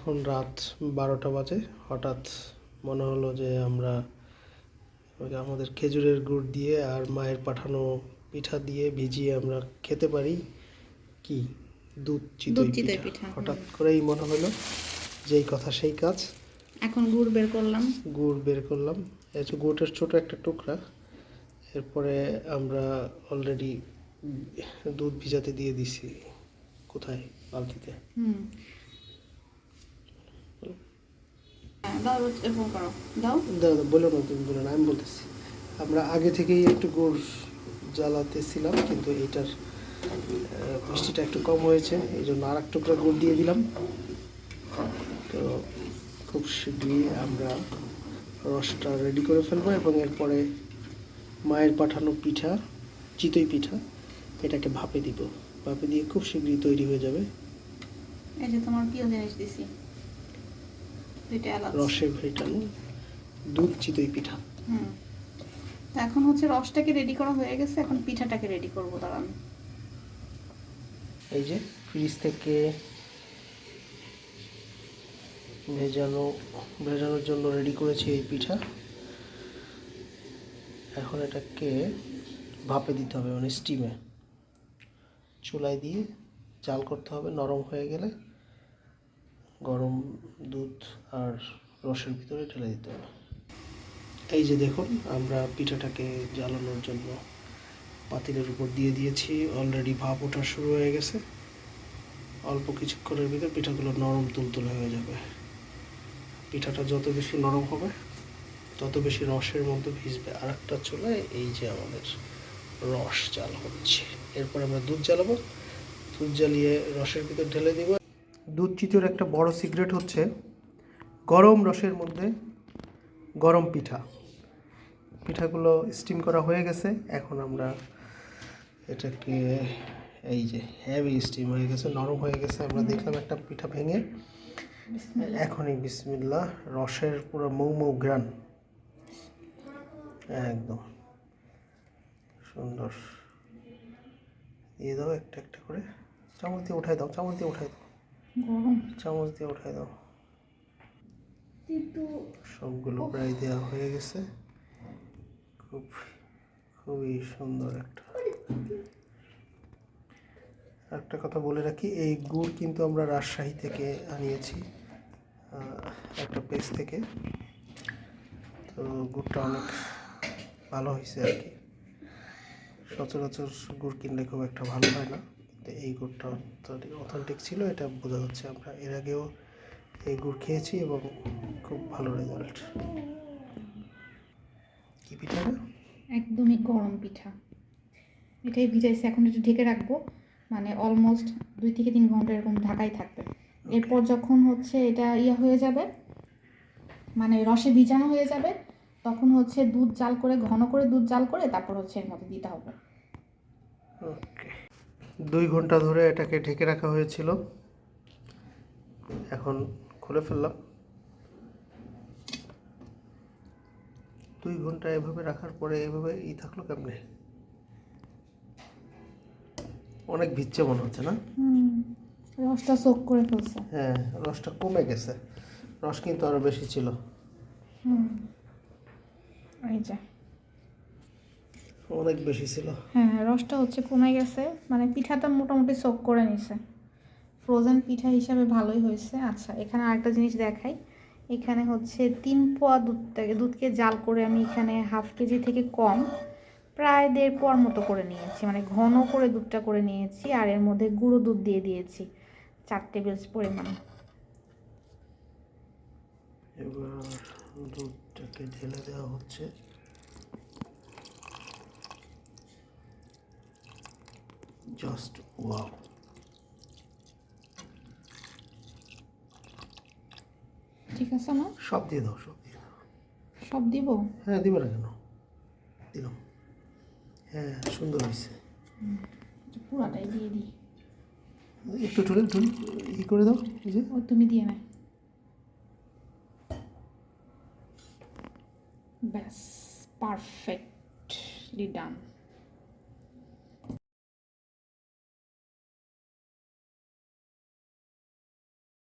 এখন রাত বারোটা বাজে। হঠাৎ মনে হলো যে আমরা ওই আমাদের খেজুরের গুড় দিয়ে আর মায়ের পাঠানো পিঠা দিয়ে ভিজিয়ে আমরা খেতে পারি কি? দুধ চিতই পিঠা। হঠাৎ করেই মনে হলো যেই কথা সেই কাজ। এখন গুড় বের করলাম। গুড় বের করলাম। এই যে গুড়ের ছোট একটা টুকরা। এরপরে আমরা অলরেডি দুধ ভিজাতে দিয়ে দিছি। কোথায়? বালতিতে। হুম হ্যাঁ, দাও এরকম করো। দাও। বলো না তুমি বলো না আমি বলতেছি। আমরা আগে থেকেই একটু গুড় জ্বালাতেছিলাম কিন্তু এটার মিষ্টিটা একটু কম হয়েছে এই জন্য আর এক টুকরা গুড় দিয়ে দিলাম। তো খুব শীঘ্রই আমরা রসটা রেডি করে ফেলব এবং এরপরে মায়ের পাঠানো পিঠা চিতই পিঠা এটাকে ভাপে দিব। ভাপে দিয়ে খুব শীঘ্রই তৈরি হয়ে যাবে। এই যে তোমার প্রিয় জিনিস দিছি। রসে ভেটানো দুধ চিতই পিঠা। এখন হচ্ছে রসটাকে রেডি করা হয়ে গেছে এখন পিঠাটাকে রেডি করব দাঁড়ান। এই যে ফ্রিজ থেকে ভেজানো ভেজানোর জন্য রেডি করেছি এই পিঠা। এখন এটাকে ভাপে দিতে হবে মানে স্টিমে চুলায় দিয়ে জাল করতে হবে নরম হয়ে গেলে। গরম দুধ আর রসের ভিতরে ঢেলে দিতে হবে। এই যে দেখুন, আমরা পিঠাটাকে জ্বালানোর জন্য পাতিলের উপর দিয়ে দিয়েছি। অলরেডি ভাপ ওঠা শুরু হয়ে গেছে। অল্প কিছুক্ষণের ভিতর পিঠাগুলো নরম তুলতুলে হয়ে যাবে। পিঠাটা যত বেশি নরম হবে, তত বেশি রসের মধ্যে ভিজবে আর একটা চুলায় এই যে আমাদের রস জাল হচ্ছে। এরপর আমরা দুধ জ্বালাবো। দুধ জ্বালিয়ে রসের ভিতর ঢেলে দিব। দুধ চিতর একটা বড় সিক্রেট হচ্ছে গরম রসের মধ্যে গরম পিঠা। পিঠাগুলো স্টিম করা হয়ে গেছে। এখন আমরা এটাকে এই যে হেভি স্টিম হয়ে গেছে, নরম হয়ে গেছে। আমরা দেখলাম একটা পিঠা ভেঙে। এখনই বিসমিল্লাহ, রসের পুরো মৌ মৌ গ্রান একদম। সুন্দর। দিয়ে দাও একটা একটা করে। চামচ দিয়ে উঠাই দাও, চামচ দিয়ে উঠাই দাও। চামচ দিয়ে উঠাই দাও। কিন্তু সবগুলো প্রায় দেওয়া হয়ে গেছে। খুব খুবই সুন্দর একটা। একটা কথা বলে রাখি এই গুড় কিন্তু আমরা রাজশাহী থেকে আনিয়েছি একটা পেজ থেকে। তো গুড়টা অনেক ভালো হয়েছে আর কি। সচরাচর গুড় কিনলে খুব একটা ভালো হয় না। এই গুড়টা অথেন্টিক ছিল এটা বোঝা যাচ্ছে আমরা এর আগেও এই গুড় খেয়েছি এবং খুব ভালো রেজাল্ট কি পিঠা একদমই গরম পিঠা। এটাই ভিজাইছে এখন একটু ঢেকে রাখব। মানে অলমোস্ট দুই থেকে তিন ঘণ্টা এরকম ঢাকাই থাকবে। এরপর যখন হচ্ছে এটা ইয়ে হয়ে যাবে মানে রসে ভিজানো হয়ে যাবে তখন হচ্ছে দুধ জাল করে ঘন করে দুধ জাল করে তারপর হচ্ছে এর মধ্যে দিতে হবে। ওকে দুই ঘণ্টা ধরে এটাকে ঢেকে রাখা হয়েছিল। এখন খুলে ফেললাম। দুই ঘণ্টা এভাবে রাখার পরে এভাবে ই থাকল কেমনে? অনেক ভিজছে মনে হচ্ছে না? রসটা সোক করে ফেলছে। হ্যাঁ রসটা কমে গেছে। রস কিন্তু আরও বেশি ছিল। হুম এই যে। অনেক বেশি ছিল। হ্যাঁ রসটা হচ্ছে কমে গেছে। মানে পিঠাটা মোটামুটি সোক করে নিছে। ফ্রোজেন পিঠা হিসাবে ভালোই হয়েছে। আচ্ছা এখানে আরেকটা জিনিস দেখাই। এখানে হচ্ছে তিন পোয়া দুধটাকে দুধকে জাল করে আমি এখানে হাফ কেজি থেকে কম প্রায় দেড় পোয়ার মতো করে নিয়েছি। মানে ঘন করে দুধটা করে নিয়েছি আর এর মধ্যে গুঁড়ো দুধ দিয়ে দিয়েছি চার টেবিল পরিমাণ। এবার দুধটাকে ঢেলে দেওয়া হচ্ছে। জাস্ট ওয়াও ঠিক আছে না সব দিয়ে দাও সব দিয়ে দাও। সব দিব? হ্যাঁ দিবে না কেন? দিলাম। হ্যাঁ সুন্দর হয়েছে। পুরাটাই দিয়ে দিই। একটু ঠুলে ঠুল ই করে দাও এই যে। তুমি দিয়ে নেয় ব্যাস পারফেক্টলি ডান।